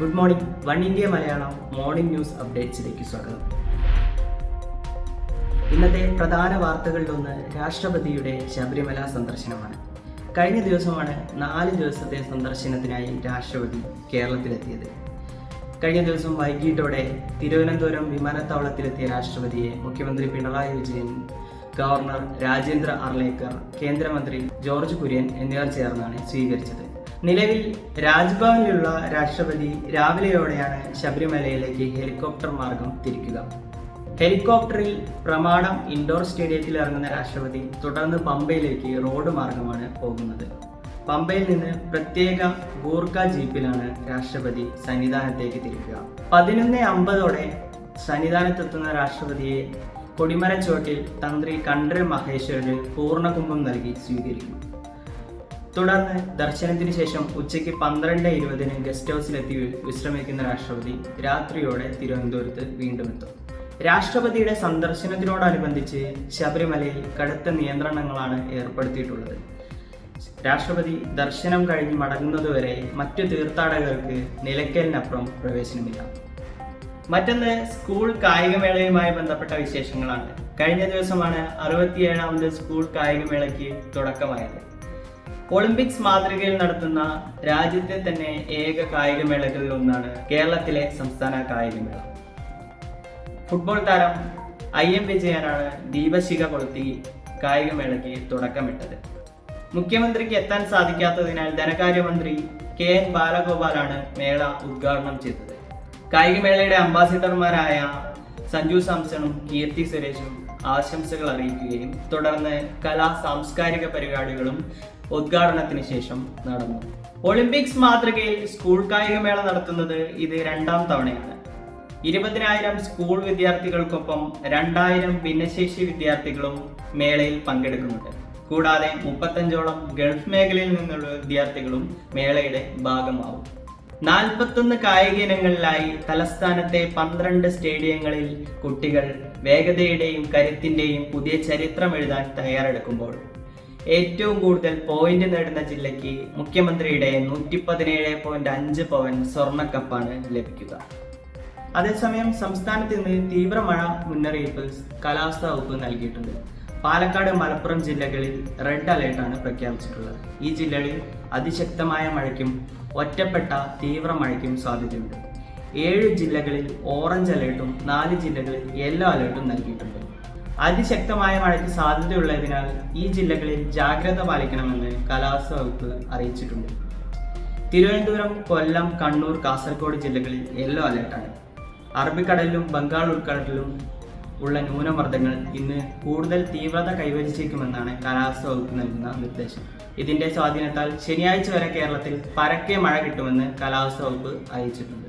Good morning One India Malayalam morning news അപ്ഡേറ്റ്സിലേക്ക് സ്വാഗതം. ഇന്നത്തെ പ്രധാന വാർത്തകളിലൊന്ന് രാഷ്ട്രപതിയുടെ ശബരിമല സന്ദർശനമാണ്. കഴിഞ്ഞ ദിവസമാണ് നാല് ദിവസത്തെ സന്ദർശനത്തിനായി രാഷ്ട്രപതി കേരളത്തിലെത്തിയത്. കഴിഞ്ഞ ദിവസം വൈകിട്ടോടെ തിരുവനന്തപുരം വിമാനത്താവളത്തിലെത്തിയ രാഷ്ട്രപതിയെ മുഖ്യമന്ത്രി പിണറായി വിജയൻ ഗവർണർ രാജേന്ദ്ര അർലേക്കർ കേന്ദ്രമന്ത്രി ജോർജ് കുര്യൻ എന്നിവർ ചേർന്നാണ് സ്വീകരിച്ചത്. നിലവിൽ രാജ്ഭവനിലുള്ള രാഷ്ട്രപതി രാവിലെയോടെയാണ് ശബരിമലയിലേക്ക് ഹെലികോപ്റ്റർ മാർഗം തിരിക്കുക. ഹെലികോപ്റ്ററിൽ പ്രമാണം ഇൻഡോർ സ്റ്റേഡിയത്തിൽ ഇറങ്ങുന്ന രാഷ്ട്രപതി തുടർന്ന് പമ്പയിലേക്ക് റോഡ് മാർഗമാണ് പോകുന്നത്. പമ്പയിൽ നിന്ന് പ്രത്യേക ഗൂർഖ ജീപ്പിലാണ് രാഷ്ട്രപതി സന്നിധാനത്തേക്ക് തിരിക്കുക. പതിനൊന്ന് അമ്പതോടെ സന്നിധാനത്തെത്തുന്ന രാഷ്ട്രപതിയെ കൊടിമരച്ചോട്ടിൽ തന്ത്രി കണ്ഠര് മഹേശ്വരന് പൂർണകുംഭം നൽകി സ്വീകരിക്കും. തുടർന്ന് ദർശനത്തിന് ശേഷം ഉച്ചയ്ക്ക് പന്ത്രണ്ട് ഇരുപതിന് ഗസ്റ്റ് ഹൗസിലെത്തി വിശ്രമിക്കുന്ന രാഷ്ട്രപതി രാത്രിയോടെ തിരുവനന്തപുരത്ത് വീണ്ടും എത്തും. രാഷ്ട്രപതിയുടെ സന്ദർശനത്തിനോടനുബന്ധിച്ച് ശബരിമലയിൽ കടുത്ത നിയന്ത്രണങ്ങളാണ് ഏർപ്പെടുത്തിയിട്ടുള്ളത്. രാഷ്ട്രപതി ദർശനം കഴിഞ്ഞ് മടങ്ങുന്നതുവരെ മറ്റു തീർത്ഥാടകർക്ക് നിലയ്ക്കലിനപ്പുറം പ്രവേശനമില്ല. മറ്റൊന്ന് സ്കൂൾ കായികമേളയുമായി ബന്ധപ്പെട്ട വിശേഷങ്ങളാണ്. കഴിഞ്ഞ ദിവസമാണ് അറുപത്തിയേഴാമത് സ്കൂൾ കായികമേളയ്ക്ക് തുടക്കമായത്. ഒളിമ്പിക്സ് മാതൃകയിൽ നടത്തുന്ന രാജ്യത്തെ തന്നെ ഏക കായികമേളകളിൽ ഒന്നാണ് കേരളത്തിലെ സംസ്ഥാന കായികമേള ഫുട്ബോൾ താരം ഐ എം വിജയനാണ് ദീപശിഖ കൊളുത്തി കായികമേളയ്ക്ക് തുടക്കമിട്ടത്. മുഖ്യമന്ത്രിക്ക് എത്താൻ സാധിക്കാത്തതിനാൽ ധനകാര്യമന്ത്രി കെ എൻ ബാലഗോപാലാണ് മേള ഉദ്ഘാടനം ചെയ്തത്. കായികമേളയുടെ അംബാസിഡർമാരായ സഞ്ജു സാംസണും കീർത്തി സുരേഷും ആശംസകൾ അറിയിക്കുകയും തുടർന്ന് കലാ സാംസ്കാരിക പരിപാടികളും ഉദ്ഘാടനത്തിന് ശേഷം നടന്നു. ഒളിമ്പിക്സ് മാതൃകയിൽ സ്കൂൾ കായികമേള നടത്തുന്നത് ഇത് രണ്ടാം തവണയാണ്. ഇരുപതിനായിരം സ്കൂൾ വിദ്യാർത്ഥികൾക്കൊപ്പം രണ്ടായിരം ഭിന്നശേഷി വിദ്യാർത്ഥികളും മേളയിൽ പങ്കെടുക്കുന്നുണ്ട്. കൂടാതെ മുപ്പത്തഞ്ചോളം ഗൾഫ് മേഖലയിൽ നിന്നുള്ള വിദ്യാർത്ഥികളും മേളയുടെ ഭാഗമാവും. നാൽപ്പത്തൊന്ന് കായിക ഇനങ്ങളിലായി തലസ്ഥാനത്തെ പന്ത്രണ്ട് സ്റ്റേഡിയങ്ങളിൽ കുട്ടികൾ വേഗതയുടെയും കരുത്തിന്റെയും പുതിയ ചരിത്രം എഴുതാൻ തയ്യാറെടുക്കുമ്പോൾ ഏറ്റവും കൂടുതൽ പോയിന്റ് നേടുന്ന ജില്ലയ്ക്ക് മുഖ്യമന്ത്രിയുടെ നൂറ്റി പതിനേഴ് പോയിന്റ് അഞ്ച് പവൻ സ്വർണക്കപ്പാണ് ലഭിക്കുക. അതേസമയം സംസ്ഥാനത്ത് ഇന്ന് തീവ്ര മഴ മുന്നറിയിപ്പ് കാലാവസ്ഥാ വകുപ്പ് നൽകിയിട്ടുണ്ട്. പാലക്കാട് മലപ്പുറം ജില്ലകളിൽ റെഡ് അലേർട്ടാണ് പ്രഖ്യാപിച്ചിട്ടുള്ളത്. ഈ ജില്ലകളിൽ അതിശക്തമായ മഴയ്ക്കും ഒറ്റപ്പെട്ട തീവ്ര മഴയ്ക്കും സാധ്യതയുണ്ട്. ഏഴ് ജില്ലകളിൽ ഓറഞ്ച് അലേർട്ടും നാല് ജില്ലകളിൽ യെല്ലോ അലേർട്ടും നൽകിയിട്ടുണ്ട്. അതിശക്തമായ മഴയ്ക്ക് സാധ്യതയുള്ളതിനാൽ ഈ ജില്ലകളിൽ ജാഗ്രത പാലിക്കണമെന്ന് കാലാവസ്ഥ വകുപ്പ് അറിയിച്ചിട്ടുണ്ട്. തിരുവനന്തപുരം കൊല്ലം കണ്ണൂർ കാസർഗോഡ് ജില്ലകളിൽ യെല്ലോ അലേർട്ടാണ്. അറബിക്കടലിലും ബംഗാൾ ഉൾക്കടലിലും ഉള്ള ന്യൂനമർദ്ദങ്ങൾ ഇന്ന് കൂടുതൽ തീവ്രത കൈവരിച്ചേക്കുമെന്നാണ് കാലാവസ്ഥ വകുപ്പ് നൽകുന്ന നിർദ്ദേശം. ഇതിന്റെ സ്വാധീനത്താൽ ശനിയാഴ്ച വരെ കേരളത്തിൽ പരക്കെ മഴ കിട്ടുമെന്ന് കാലാവസ്ഥ വകുപ്പ് അറിയിച്ചിട്ടുണ്ട്.